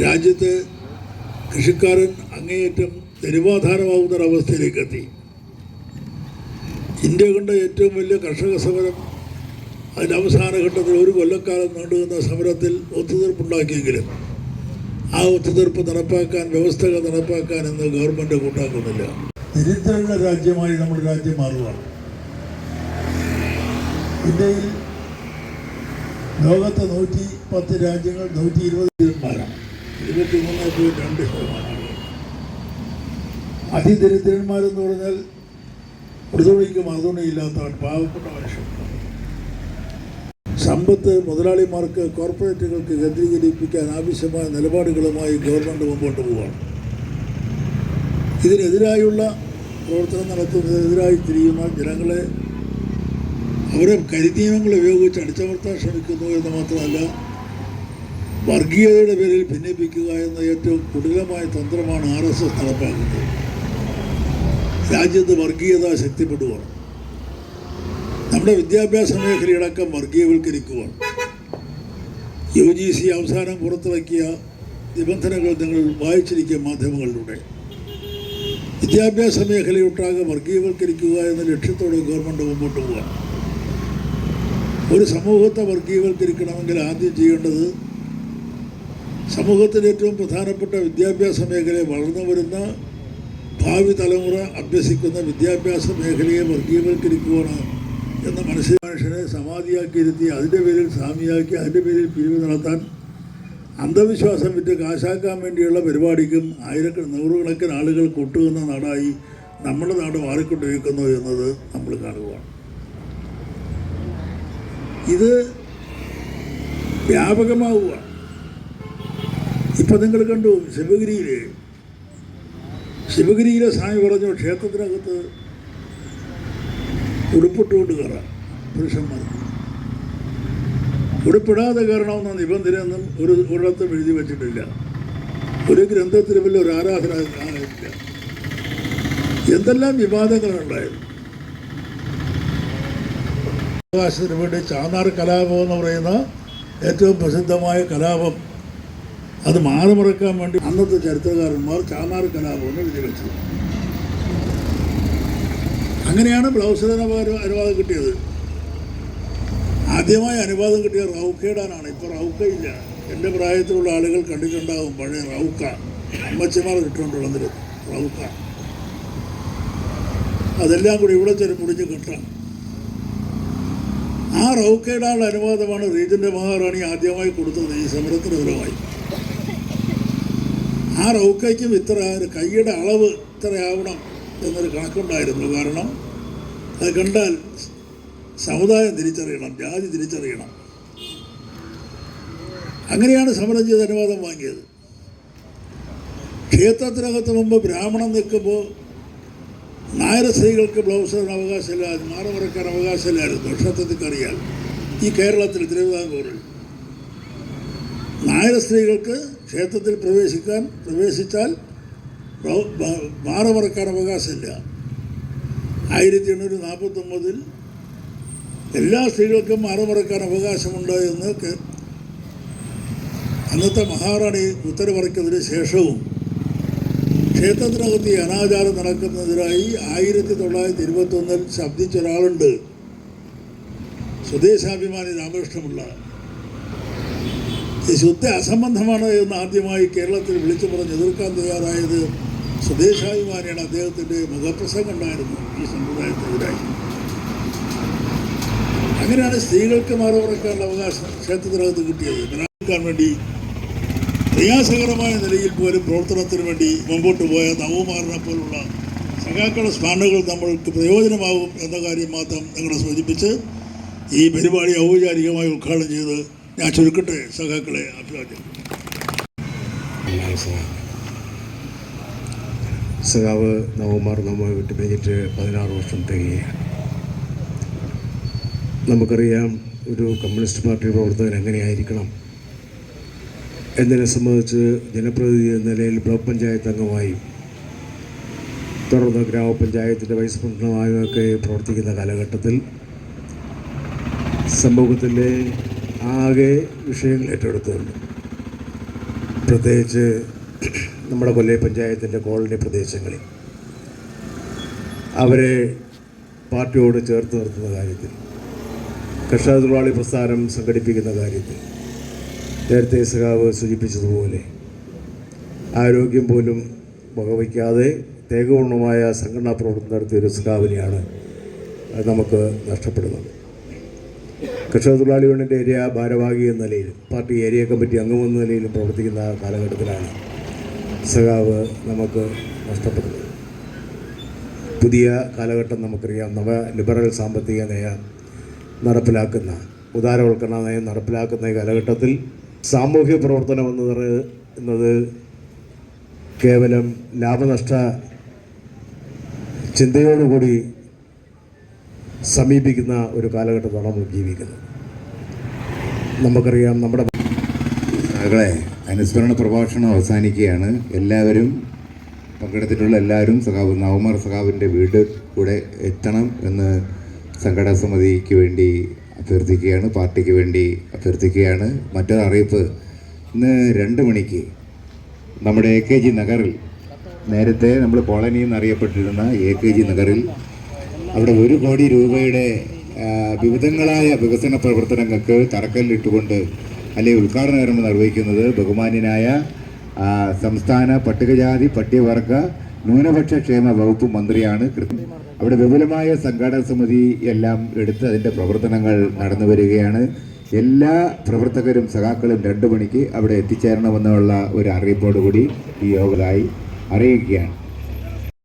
രാജ്യത്തെ കൃഷിക്കാരൻ അങ്ങേയറ്റം ദരിവാധാരമാവുന്ന ഒരവസ്ഥയിലേക്ക് എത്തി ഇന്ത്യ കണ്ട ഏറ്റവും വലിയ കർഷക സമരം അതിന്റെ അവസാന ഘട്ടത്തിൽ ഒരു കൊല്ലക്കാലം നീണ്ടുവന്ന സമരത്തിൽ ഒത്തുതീർപ്പുണ്ടാക്കിയെങ്കിലും ആ ഒത്തുതീർപ്പ് നടപ്പാക്കാൻ വ്യവസ്ഥകൾ നടപ്പാക്കാൻ ഇന്ന് ഗവൺമെന്റ് കൂട്ടാക്കുന്നില്ല. ദരിദ്രരുടെ രാജ്യമായി നമ്മുടെ രാജ്യം മാറുകയാണ് ഇന്ത്യയിൽ ലോകത്തെ നൂറ്റി പത്ത് രാജ്യങ്ങൾ നൂറ്റി ഇരുപത് ഇരുപത്തി മൂന്ന് പോയിന്റ് രണ്ട് ശതമാനമാണ് അതിദരിദ്രന്മാരെന്ന് പറഞ്ഞാൽ മൃദുണിക്ക് മറുതുണിയില്ലാത്തവൻ പാവപ്പെട്ട മനുഷ്യൻ സമ്പത്ത് മുതലാളിമാർക്ക് കോർപ്പറേറ്റുകൾക്ക് കേന്ദ്രീകരിപ്പിക്കാൻ ആവശ്യമായ നിലപാടുകളുമായി ഗവൺമെന്റ് മുമ്പോട്ട് പോവുകയാണ്. ഇതിനെതിരായുള്ള പ്രവർത്തനം നടത്തുന്നതിനെതിരായി തിരിയുന്ന ജനങ്ങളെ അവരെ കരിനിയമങ്ങൾ ഉപയോഗിച്ച് അടിച്ചമർത്താൻ ശ്രമിക്കുന്നു എന്ന് മാത്രമല്ല വർഗീയതയുടെ പേരിൽ ഭിന്നിപ്പിക്കുക എന്ന ഏറ്റവും കുടിലമായ തന്ത്രമാണ് ആർ എസ് എസ് നടപ്പാക്കുന്നത്. രാജ്യത്ത് വർഗീയത ശക്തിപ്പെടുകയാണ് നമ്മുടെ വിദ്യാഭ്യാസ മേഖലയടക്കം വർഗീയവൽക്കരിക്കുകയാണ് യു ജി സി അവസാനം പുറത്തിറക്കിയ നിബന്ധനകൾ നിങ്ങൾ വായിച്ചിരിക്കുക മാധ്യമങ്ങളിലൂടെ. വിദ്യാഭ്യാസ മേഖലയൊട്ടാകെ വർഗീയവൽക്കരിക്കുക എന്ന ലക്ഷ്യത്തോടെ ഗവൺമെന്റ് മുമ്പോട്ട് പോവുക ഒരു സമൂഹത്തെ വർഗീയവൽക്കരിക്കണമെങ്കിൽ ആദ്യം ചെയ്യേണ്ടത് സമൂഹത്തിലെ ഏറ്റവും പ്രധാനപ്പെട്ട വിദ്യാഭ്യാസ മേഖലയെ വളർന്നു വരുന്ന ഭാവി തലമുറ അഭ്യസിക്കുന്ന വിദ്യാഭ്യാസ മേഖലയെ വർഗീയവൽക്കരിക്കുകയാണ് എന്ന മനസ്സിൽ മനുഷ്യനെ സമാധിയാക്കിയിരുത്തി അതിന്റെ പേരിൽ സ്വാമിയാക്കി അതിന്റെ പേരിൽ പിരിവ് നടത്താൻ അന്ധവിശ്വാസം വിറ്റ് കാശാക്കാൻ വേണ്ടിയുള്ള പരിപാടിക്കും ആയിരക്കണ നൂറുകണക്കിന് ആളുകൾ കൊട്ടുകുന്ന നാടായി നമ്മുടെ നാട് മാറിക്കൊണ്ടിരിക്കുന്നു എന്നത് നമ്മൾ കാണുകയാണ്. ഇത് വ്യാപകമാവുക ഇപ്പം നിങ്ങൾ കണ്ടു ശിവഗിരിയിൽ ശിവഗിരിയിലെ സ്വാമി പറഞ്ഞു ക്ഷേത്രത്തിനകത്ത് ഉടുപ്പിട്ടുകൊണ്ട് കയറാം. പുരുഷന്മാർ. ഉടുപ്പിടാതെ കയറണമെന്ന നിബന്ധനയൊന്നും ഒരു ഒരിടത്തും എഴുതി വെച്ചിട്ടില്ല. ഒരു ഗ്രന്ഥത്തിന് വലിയ ഒരു ആരാധന ഇല്ല എന്തെല്ലാം വിവാദങ്ങളുണ്ടായിരുന്നു? അവകാശത്തിന് വേണ്ടി ചാന്നാർ കലാപം എന്ന് പറയുന്ന ഏറ്റവും പ്രസിദ്ധമായ കലാപം അത് മാറുമറക്കാൻ വേണ്ടി അന്നത്തെ ചരിത്രകാരന്മാർ ചാന്നാർ കലാപമെന്ന് എഴുതി അങ്ങനെയാണ് ബ്ലൗസിന് അനുവാദം കിട്ടിയത്. ആദ്യമായി അനുവാദം കിട്ടിയ റൗക്കയിടാനാണ് ഇപ്പോൾ റൗക്കയില്ല എന്റെ പ്രായത്തിലുള്ള ആളുകൾ കണ്ടിട്ടുണ്ടാകും പഴയ റൗക്ക. അമ്മച്ചിമാർ ഇട്ടുകൊണ്ടുള്ളത് റൗക്ക. അതെല്ലാം കൂടി ഇവിടെ ചെറു മുടിഞ്ഞ് കിട്ടാം. ആ റൗക്കയിടാനുള്ള അനുവാദമാണ് റീജന്റെ മഹാറാണി ആദ്യമായി കൊടുത്തത്. ഈ സമരത്തിന് ഫലമായി ആ റൗക്കയ്ക്കും ഇത്ര ഒരു കൈയുടെ അളവ് ഇത്രയാവണം എന്നൊരു കണക്കുണ്ടായിരുന്നു. കാരണം അത് കണ്ടാൽ സമുദായം തിരിച്ചറിയണം ജാതി തിരിച്ചറിയണം. അങ്ങനെയാണ് സമരം ചെയ്ത് അനുവാദം വാങ്ങിയത്. ക്ഷേത്രത്തിനകത്ത് മുമ്പ് ബ്രാഹ്മണൻ നിൽക്കുമ്പോൾ നായര സ്ത്രീകൾക്ക് ബ്ലൗസ് ഇടാൻ അവകാശമില്ല മാറമറക്കാൻ അവകാശമില്ലായിരുന്നു. നക്ഷത്രത്തിൽ അറിയാൻ ഈ കേരളത്തിൽ തിരുവിതാംകൂറിൽ നായര സ്ത്രീകൾക്ക് ക്ഷേത്രത്തിൽ പ്രവേശിക്കാൻ പ്രവേശിച്ചാൽ മാറമറക്കാൻ അവകാശമില്ല. ആയിരത്തി എണ്ണൂറ്റി നാൽപ്പത്തൊമ്പതിൽ എല്ലാ സ്ത്രീകൾക്കും മാറമറക്കാൻ അവകാശമുണ്ട് എന്ന് അന്നത്തെ മഹാറാണി ഉത്തരവിറക്കിയതിന് ശേഷവും ക്ഷേത്രത്തിനകത്ത് ഈ അനാചാരം നടക്കുന്നതിനായി ആയിരത്തി തൊള്ളായിരത്തി ഇരുപത്തൊന്നിൽ ശബ്ദിച്ച ഒരാളുണ്ട്. സ്വദേശാഭിമാനി രാമകൃഷ്ണപിള്ള ഈ ശുദ്ധ അസംബന്ധമാണ് എന്ന് ആദ്യമായി കേരളത്തിൽ വിളിച്ചു പറഞ്ഞ് എതിർക്കാൻ തയ്യാറായത് സ്വദേശാഭിമാനിയാണ് അദ്ദേഹത്തിന്റെ മുഖപ്രസംഗം ഉണ്ടായിരുന്നു ഈ സമ്പ്രദായത്തിനെതിരായി. അങ്ങനെയാണ് സ്ത്രീകൾക്ക് മാറുപറക്കാനുള്ള അവകാശം ക്ഷേത്രത്തിനകത്ത് കിട്ടിയത്. നിലനിൽക്കാൻ വേണ്ടി പ്രയാസകരമായ നിലയിൽ പോലും പ്രവർത്തനത്തിന് വേണ്ടി മുമ്പോട്ട് പോയ നവുമാറിനെ പോലുള്ള സഖാക്കളുടെ സ്മരണകൾ നമ്മൾക്ക് പ്രയോജനമാകും എന്ന കാര്യം മാത്രം നിങ്ങളെ സൂചിപ്പിച്ച് ഈ പരിപാടി ഔപചാരികമായി ഉദ്ഘാടനം ചെയ്ത് ഞാൻ ചുരുക്കട്ടെ സഖാക്കളെ അഭിവാദ്യം. സഖാവ് നവകുമാർ നമ്മെ വിട്ടു കഴിഞ്ഞിട്ട് പതിനാറ് വർഷം തികയാണ് നമുക്കറിയാം ഒരു കമ്മ്യൂണിസ്റ്റ് പാർട്ടി പ്രവർത്തകൻ എങ്ങനെയായിരിക്കണം എന്നതിനെ സംബന്ധിച്ച് ജനപ്രതിനിധി എന്ന നിലയിൽ ബ്ലോക്ക് പഞ്ചായത്ത് അംഗമായും തുടർന്ന് ഗ്രാമപഞ്ചായത്തിന്റെ വൈസ് പ്രസിഡന്റുമായും ഒക്കെ പ്രവർത്തിക്കുന്ന കാലഘട്ടത്തിൽ സമൂഹത്തിലെ ആകെ വിഷയങ്ങൾ ഏറ്റെടുത്തുകൊണ്ട് പ്രത്യേകിച്ച് നമ്മുടെ കൊല്ലം പഞ്ചായത്തിന്റെ കോളനി പ്രദേശങ്ങളിൽ. അവരെ പാർട്ടിയോട് ചേർത്ത് നിർത്തുന്ന കാര്യത്തിൽ കർഷക തൊഴിലാളി പ്രസ്ഥാനം സംഘടിപ്പിക്കുന്ന കാര്യത്തിൽ നേരത്തെ സഖാവ് സൂചിപ്പിച്ചതുപോലെ ആരോഗ്യം പോലും വകവയ്ക്കാതെ തേകപൂർണമായ സംഘടനാ പ്രവർത്തനം നടത്തിയ ഒരു സഖാവിനെയാണ് നമുക്ക് നഷ്ടപ്പെടുന്നത്. കർഷക തൊഴിലാളി യൂണിയന്റെ ഏരിയ ഭാരവാഹി എന്ന നിലയിലും പാർട്ടി ഏരിയ കമ്മിറ്റി അംഗമെന്ന നിലയിലും പ്രവർത്തിക്കുന്ന കാലഘട്ടത്തിലാണ് സഖാവ് നമുക്ക് നഷ്ടപ്പെടുന്നത് പുതിയ കാലഘട്ടം നമുക്കറിയാം. നവ ലിബറൽ സാമ്പത്തിക നയം നടപ്പിലാക്കുന്ന ഉദാരവൽക്കരണ നയം നടപ്പിലാക്കുന്ന ഈ കാലഘട്ടത്തിൽ സാമൂഹ്യ പ്രവർത്തനം എന്ന് പറയുന്നത് കേവലം ലാഭനഷ്ട ചിന്തയോടുകൂടി സമീപിക്കുന്ന ഒരു കാലഘട്ടത്താണ് നമ്മൾ ജീവിക്കുന്നത്. നമുക്കറിയാം നമ്മുടെ മകളെ അനുസ്മരണ പ്രഭാഷണം അവസാനിക്കുകയാണ്. എല്ലാവരും പങ്കെടുത്തിട്ടുള്ള എല്ലാവരും സഖാവ് നവമാർ സഖാവിന്റെ വീട് കൂടെ എത്തണം എന്ന് സംഘടനാ സമിതിക്ക് വേണ്ടി അഭ്യർത്ഥിക്കുകയാണ് പാർട്ടിക്ക് വേണ്ടി അഭ്യർത്ഥിക്കുകയാണ്. മറ്റൊരു അറിയിപ്പ് ഇന്ന് രണ്ട് മണിക്ക് നമ്മുടെ എ കെ ജി നഗറിൽ നേരത്തെ നമ്മൾ കോളനി എന്നറിയപ്പെട്ടിരുന്ന എ കെ ജി നഗറിൽ അവിടെ ഒരു കോടി രൂപയുടെ വിവിധങ്ങളായ വികസന പ്രവർത്തനങ്ങൾക്ക് തറക്കല്ലിട്ടുകൊണ്ട് അല്ലെങ്കിൽ ഉദ്ഘാടന കർമ്മം നിർവഹിക്കുന്നത് ബഹുമാന്യനായ സംസ്ഥാന പട്ടികജാതി പട്ടികവർഗ ന്യൂനപക്ഷ ക്ഷേമ വകുപ്പ് മന്ത്രിയാണ് അവിടെ വിപുലമായ സംഘാടക സമിതി എല്ലാം എടുത്ത് അതിന്റെ പ്രവർത്തനങ്ങൾ നടന്നു വരികയാണ്. എല്ലാ പ്രവർത്തകരും സഖാക്കളും രണ്ടു മണിക്ക് അവിടെ എത്തിച്ചേരണമെന്നുള്ള ഒരു അറിയിപ്പോടുകൂടി ഈ യോഗമായി അറിയിക്കുകയാണ്.